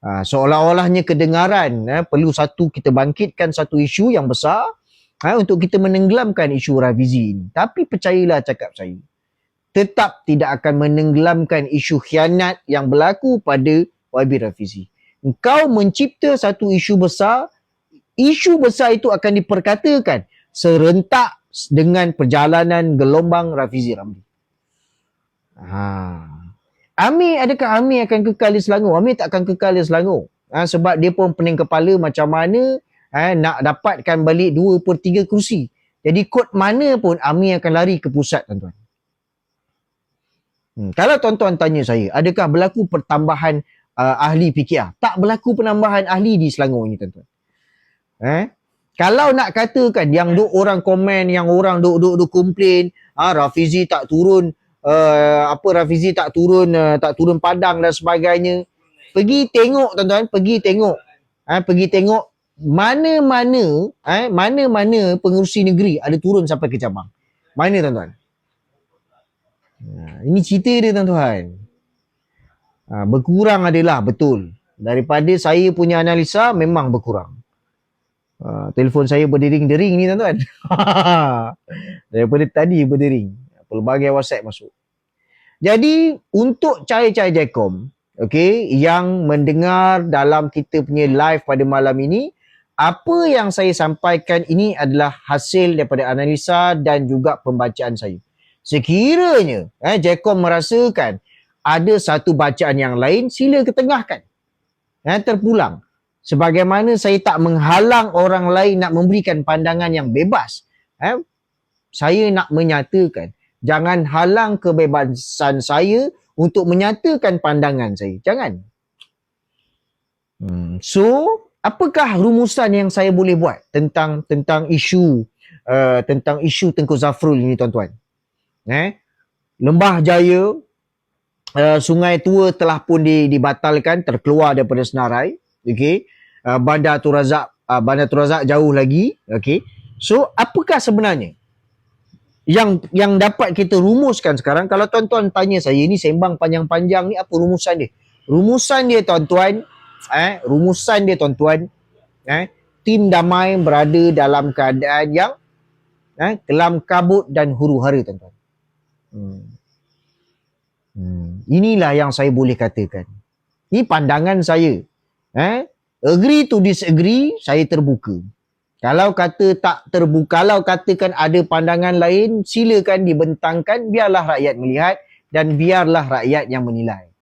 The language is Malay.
Ha, seolah-olahnya kedengaran eh, perlu satu kita bangkitkan satu isu yang besar eh, untuk kita menenggelamkan isu Rafizi ini. Tapi percayalah cakap saya, tetap tidak akan menenggelamkan isu khianat yang berlaku pada YB Rafizi. Engkau mencipta satu isu besar, isu besar itu akan diperkatakan serentak dengan perjalanan gelombang Rafizi Ramli. Ha. Amir, adakah Amir akan kekal di Selangor? Amir tak akan kekal di Selangor. Ha, sebab dia pun pening kepala macam mana ha, nak dapatkan balik 2 per 3 kursi. Jadi kod mana pun Amir akan lari ke pusat tuan-tuan. Hmm. Kalau tuan-tuan tanya saya, adakah berlaku pertambahan uh, ahli PKR? Tak berlaku penambahan ahli di Selangor ni tuan-tuan. Eh? Kalau nak katakan yang duk orang komen, yang orang duk duk duk komplain, ah Rafizi tak turun uh, apa Rafizi tak turun uh, tak turun padang dan sebagainya. Pergi tengok tuan-tuan, pergi tengok. Ha, pergi tengok mana-mana eh mana-mana pengurusi negeri ada turun sampai ke cabang. Mana tuan-tuan? Ha, ini cerita dia tuan-tuan. Ha, berkurang adalah betul. Daripada saya punya analisa memang berkurang. Uh, telefon saya berdering-dering ni tuan-tuan. Daripada tadi berdering. Pelbagai WhatsApp masuk. Jadi untuk cahaya-cahaya Jacom, okay, yang mendengar dalam kita punya live pada malam ini, apa yang saya sampaikan ini adalah hasil daripada analisa dan juga pembacaan saya. Sekiranya eh, Jacom merasakan ada satu bacaan yang lain, sila ketengahkan. Eh, terpulang sebagaimana saya tak menghalang orang lain nak memberikan pandangan yang bebas. Eh? Saya nak menyatakan, jangan halang kebebasan saya untuk menyatakan pandangan saya. Jangan. Hmm. So, apakah rumusan yang saya boleh buat tentang tentang isu uh, tentang isu Tengku Zafrul ini tuan-tuan? Eh? Lembah Jaya, uh, Sungai Tua telah pun dibatalkan, terkeluar daripada senarai. Okay uh, Bandar Tun Razak uh, Bandar Tun Razak jauh lagi okey so apakah sebenarnya yang yang dapat kita rumuskan sekarang kalau tuan-tuan tanya saya ni sembang panjang-panjang ni apa rumusan dia? Rumusan dia tuan-tuan eh rumusan dia tuan-tuan eh tim damai berada dalam keadaan yang eh kelam kabut dan huru-hara tuan-tuan. Hmm. hmm. inilah yang saya boleh katakan. Ini pandangan saya. Eh agree to disagree saya terbuka kalau kata tak terbuka kalau katakan ada pandangan lain silakan dibentangkan biarlah rakyat melihat dan biarlah rakyat yang menilai